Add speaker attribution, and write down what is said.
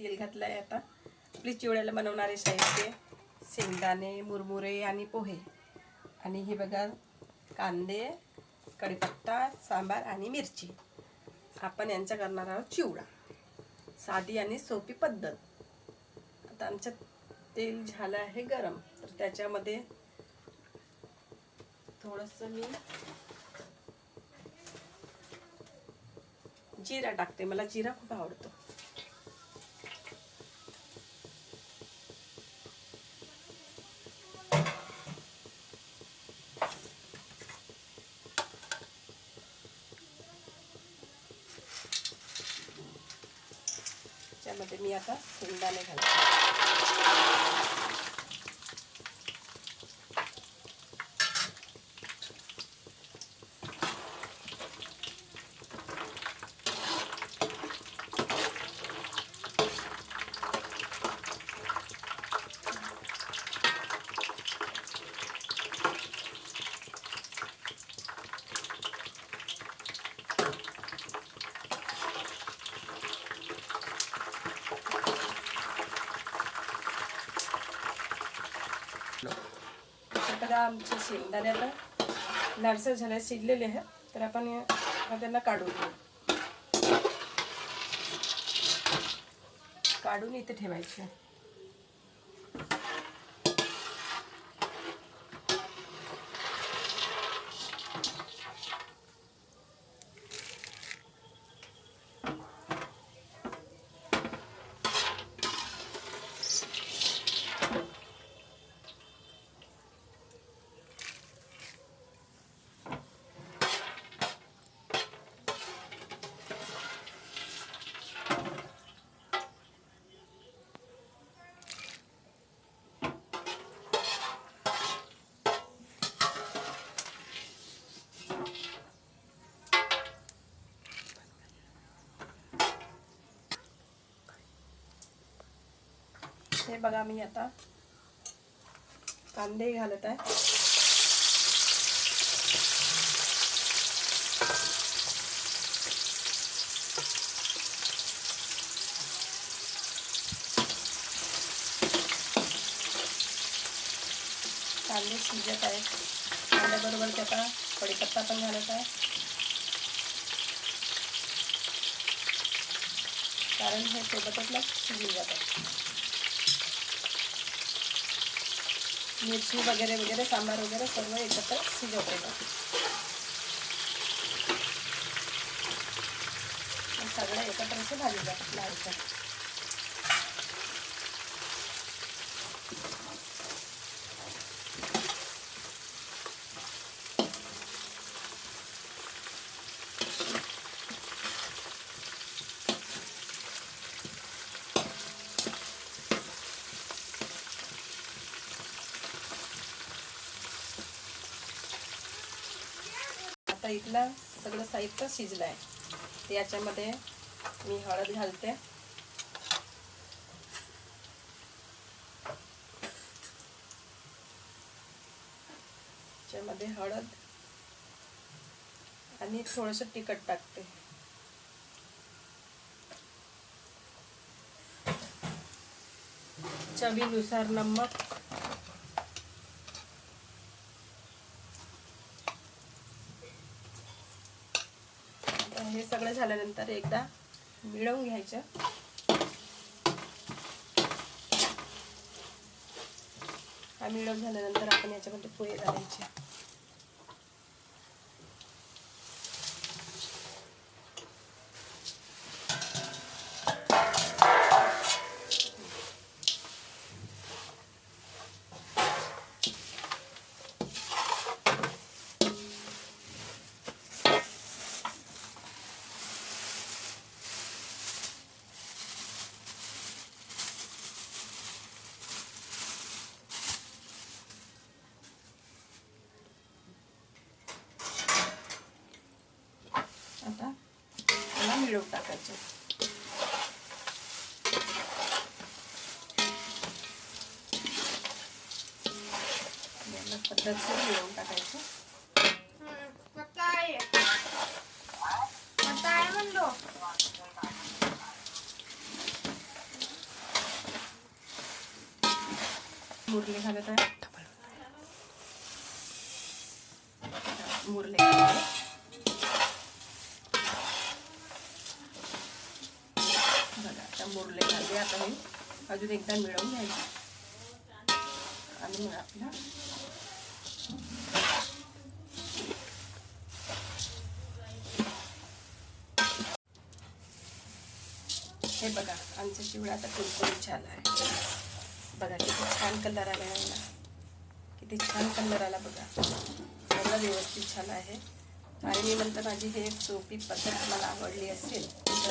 Speaker 1: तेल घातलं आहे आता. आपली चिवड्याला बनवणारे साहित्य शेंगदाणे मुरमुरे आणि पोहे. आणि हे बघा कांदे कढीपत्ता सांबार आणि मिरची. आपण यांचा करणार आहोत चिवडा. साधी आणि सोपी पद्धत. आता आमचं तेल झालं आहे गरम. तर त्याच्यामध्ये थोडंसं मी जिरा टाकते. मला जिरा खूप आवडतो. त्यामध्ये मी आता शेंगदाणे घालते. तर आमच्या आमचे शेंगदाणे आता झाले शिजलेले आहेत तर आपण त्यांना काढून घेऊ. काढून इथे ठेवायचे. हे बघा मी आता। कांदे घालत आहे कांदे शिजत आहेत कांद्याबरोबर ते आता कढीपत्ता पण घालत आहे कारण हे सोबतच मग शिजून जातात मिरची वगैरे वगैरे सांबार वगैरे सर्व एकत्र शिजवते. सगळं एकत्र असं भाजी जात लावायचं आता इथलं सगळं साहित्य शिजलं आहे याच्यामध्ये मी हळद घालते. याच्यामध्ये हळद आणि थोडंसं तिखट टाकते. चवीनुसार नमक हे सगळं झाल्यानंतर एकदा मिळवून घ्यायचं. हा मिळवून झाल्यानंतर आपण याच्यामध्ये पोहे घालायचे. आता त्याला मिळवून टाकायचं. पद्धतशीर मुरले घालत आहे. मुरले बघा आता मुरले झाले आता हे अजून एकदा मिळवून घ्यायचे. आणि मग आपला हे बघा आमचा चिवडा आता कुरकुरीत झाला आहे. बघा किती छान कलर आला आहे ना. किती छान कलर आला बघा. सगळं व्यवस्थित झालं आहे. आणि मी म्हणतो माझी हे एक सोपी पद्धत मला आवडली असेल तर